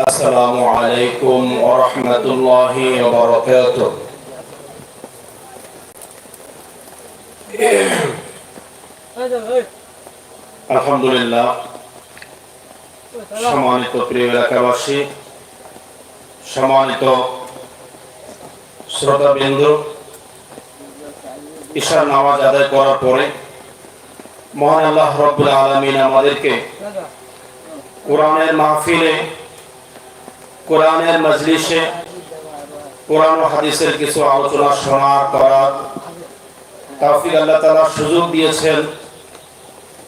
السلام عليكم ورحمة الله وبركاته আলহামদুলিল্লাহ সম্মানিত প্রিয় এলাকাবাসী সম্মানিত শ্রোতাবৃন্দ ঈশার নামাজ আদায় করার পরে মহান আল্লাহ রব্বুল আলমিন আমাদেরকে কোরআনের মাহফিলে, কোরআনের মজলিসে, কোরআন হাদিসের কিছু আলোচনা, শোনার, করার তাফিক আল্লাহ তালা সুযোগ দিয়েছেন।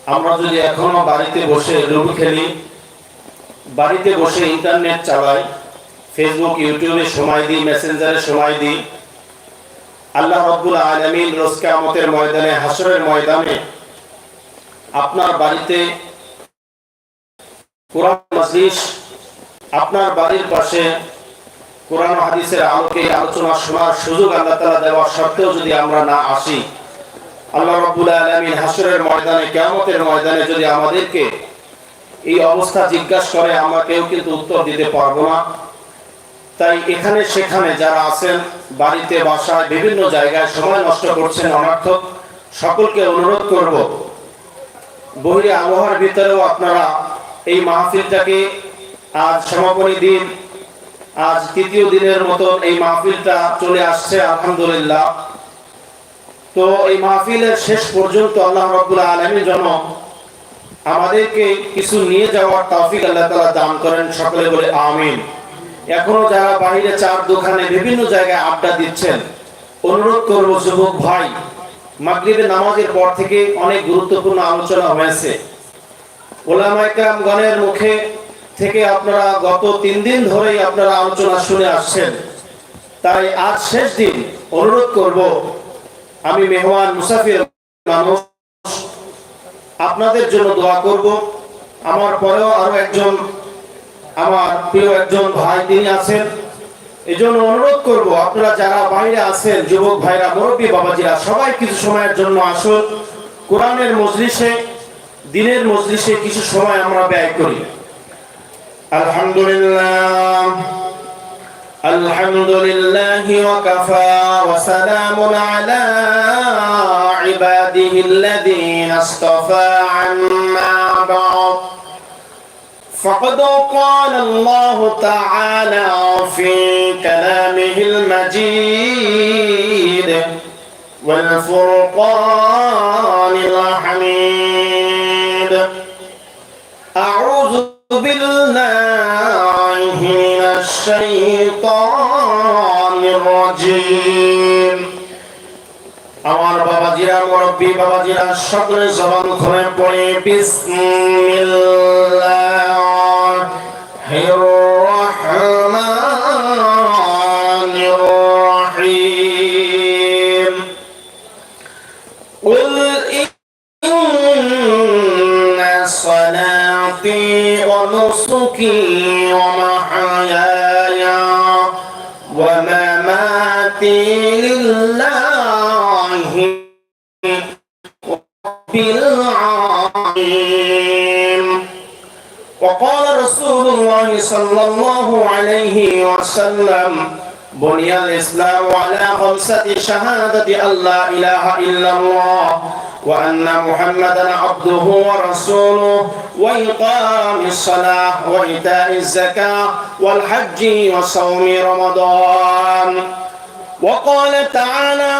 আমরা যদি এখনও বাড়িতে বসে লুডু খেলি, বাড়িতে বসে ইন্টারনেট চালাই ফেসবুক ইউটিউবে সময় দিই মেসেঞ্জারে সময় দিই আল্লাহ রব্বুল আলমিন রোজ কিয়ামতের ময়দানে হাসরের ময়দানে আপনার বাড়িতে কোরআন মজলিস, আপনার বাড়ির পাশে কোরআন হাদিসের আলোকে আলোচনা শোনার সুযোগ আল্লাহ তালা দেওয়ার সত্ত্বেও যদি আমরা না আসি, আল্লাহ রব্বুল আলমিন হাসরের ময়দানে, কেয়ামতের ময়দানে যদি আমাদেরকে এই অবস্থা জিজ্ঞাসা করে, আমরা কেউ কিন্তু উত্তর দিতে পারব না। তাই এখানে সেখানে যারা আছেন, বাড়িতে, বাসায়, বিভিন্ন জায়গায় সময় নষ্ট করছেন অনর্থক, সকলকে অনুরোধ করব, বহিরে আবহাওয়ার ভিতরেও আপনারা এই মাহফিলটাকে আজ সমাপনী দিন, আজ তৃতীয় দিনের মতন এই মাহফিলটা চলে আসছে, আলহামদুলিল্লাহ। তো এই মাহফিলের শেষ পর্যন্ত আল্লাহ রব্বুল আলমীর জন্য আমাদেরকে কিছু নিয়ে যাওয়ার তৌফিক আল্লাহ তালা দান করেন, সকলে বলে আমিন। এখনও যারা বাইরে চার দোকানে বিভিন্ন জায়গায় আড্ডা দিচ্ছেন, অনুরোধ করব, যুবক ভাই, মাগরিবের নামাজের পর থেকে অনেক গুরুত্বপূর্ণ আলোচনা হয়েছে। ওলামাইকাম গণের মুখে থেকে আপনারা গত তিন দিন ধরেই আপনারা আলোচনা শুনে আসছেন। তাই আজ শেষ দিন, অনুরোধ করব, আমি মেহমান মুসাফির মানুষ, আপনাদের জন্য দোয়া করব। আমার পরেও আরও একজন আমার প্রিয় একজন ভাই তিনি আছেন। এই জন্য অনুরোধ করব, আপনারা যারা বাইরে আছেন, যুবক ভাইরা, মুরব্বী বাবাজিরা, সবাই কিছু সময়ের জন্য আসুন। কোরআনের মজলিসে, দিনের মজলিসে কিছু সময় আমরা ব্যয় করি। আলহামদুলিল্লাহ। আলহামদুলিল্লাহি ওয়া কাফা ওয়া সালামুন আলা ইবাদিহিল্লাযীনা আস্তাফা আন فقد قال الله تعالى في كلامه المجيد والفرقان الحميد أعوذ بالله من الشيطان الرجيم আমার বাবাজিরা মুরব্বী বাবাজিরা সকলে জবান খুলে পড়ে বিসমিল্লাহির وقال رسول الله صلى الله عليه وسلم بني الإسلام على خمسة شهادة أن لا إله إلا الله وأن محمدا عبده ورسوله وإقام الصلاة وإيتاء الزكاة والحج وصوم رمضان. وقال تعالى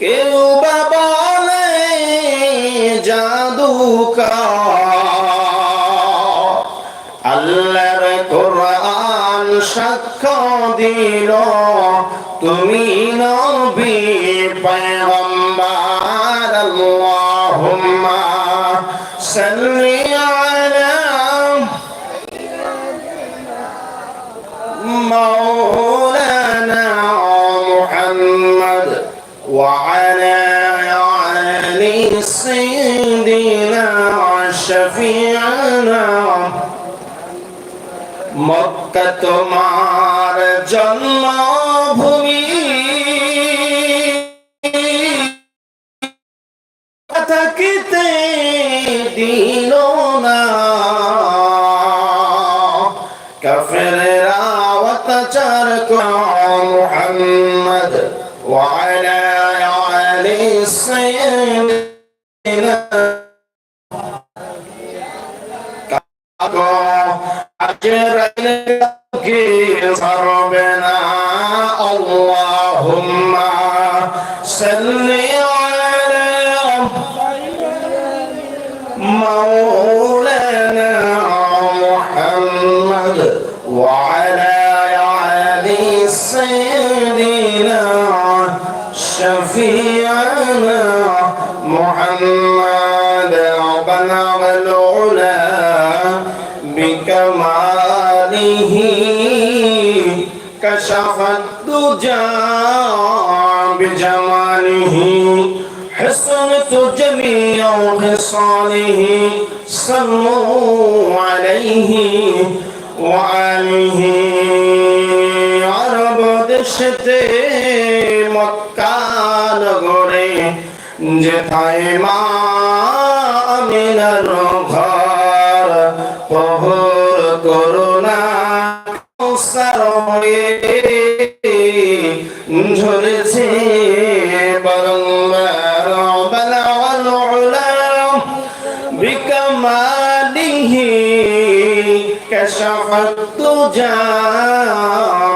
কেউ বা বলে জাদুকার। আল্লাহর কোরআন সাক্ষ্য দিল তুমি নবী পয়গম্বর আল্লাহুম্মা সাল্লি আলা মক্কা তোমার জন্মভূমি। থাকিতে দিল না। কাফেররা অত্যাচার মুহাম্মদ ওয়ালা আলি সাইয়্যিদিনা। ছাড়বে না। আল্লাহুম্মা সাল্লি আলা মাওলা بكماله كشف الدجى بجماله حسنت جميع خصاله صلوا عليه وآله আরব দেশেতে মক্কা নগরে যেথায় মা আমিনার الدجى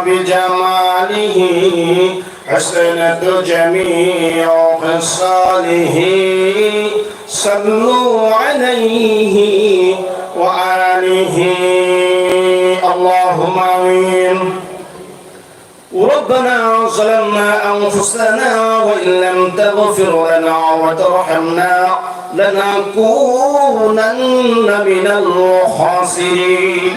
بجماله حسنت جميع خصاله صلوا عليه وآله. اللهم آمين. ربنا ظلمنا أنفسنا وإن لم تغفر لنا وترحمنا لنكونن من الخاسرين.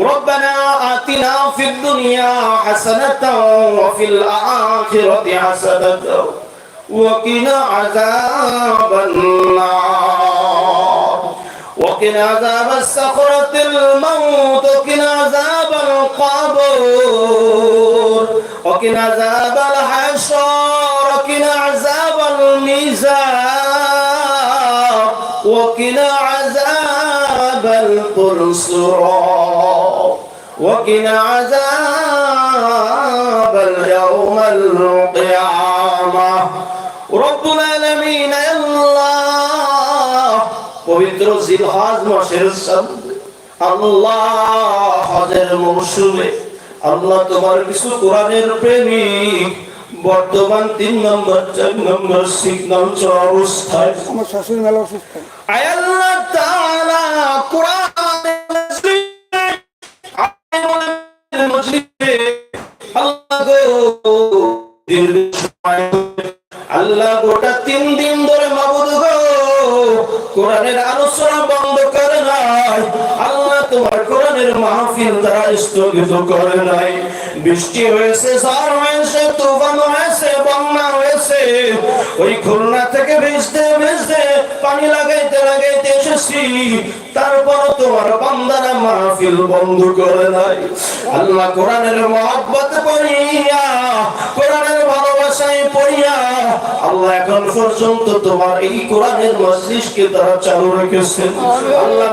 ربنا آتنا في الدنيا حسنة وفي الآخرة حسنة وقنا عذاب النار. وقنا عذاب السخرة الموت وقنا عذاب القبر وقنا عذاب الحشر وقنا عذاب الميزان وقنا عذاب القرصرات. وقنا عذاب اليوم القيامة رب العالمين يا الله পবিত্র জিলহাজ মাসের সামনে আল্লাহ হজের মৌসুমে আল্লাহ তোমার কিছু কোরআনের প্রেমিক বর্তমান তিন নম্বর চার নম্বর সিগন্যাল অবস্থায় আমার শাশুড়ি মেলা অসুস্থ আয় আল্লাহ তাআলা কোরআন আল্লাহ গোটা তিন দিন ধরে মাবুদ গো। কোরআনের আলোচনা বন্ধ করে নাই। আল্লাহ তোমার কোরআনের মাহফিল দ্বারা স্থগিত করে নাই। বৃষ্টি হয়েছে, ঝড় হয়েছে, তুফান হয়েছে, বন্যা হয়েছে। ওই খুলনা থেকে ভিজতে ভিজতে পানি লাগাইতে লাগাইতে এসে করেছি তারপর তোমার বান্দারা মাহফিল বন্ধ করে নাই। আল্লাহ কোরআনের মহব্বত পড়িয়া, কোরআনের ভালোবাসায় পড়িয়া, আল্লাহ এখন পর্যন্ত তোমার এই কোরআনের মজলিসকে তারা চালু রেখেছেন আল্লাহ